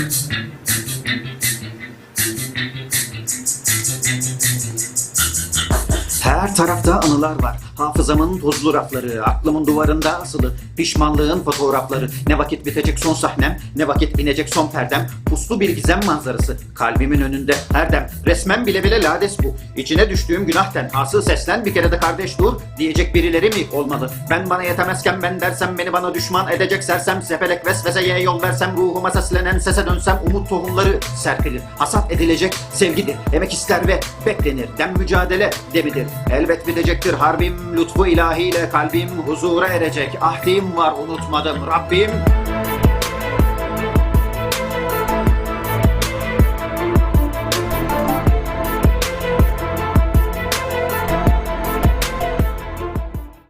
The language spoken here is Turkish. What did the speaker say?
Thanks. Tarafta anılar var. Hafızamın tozlu rafları, aklımın duvarında asılı. Pişmanlığın fotoğrafları. Ne vakit bitecek son sahnem, ne vakit inecek son perdem. Puslu bir gizem manzarası. Kalbimin önünde her dem. Resmen bile bile lades bu. İçine düştüğüm günahten. Hasıl seslen bir kere de kardeş dur. Diyecek birileri mi olmalı? Ben bana yetemezken ben dersem beni bana düşman edecek sersem. Sepelek vesveseye yol versem ruhuma seslenen sese dönsem umut tohumları serpilir. Hasat edilecek sevgidir. Emek ister ve beklenir. Dem mücadele demidir. Elbet bitecektir harbim lütfu ilahiyle kalbim huzura erecek. Ahdim var unutmadım Rabbim.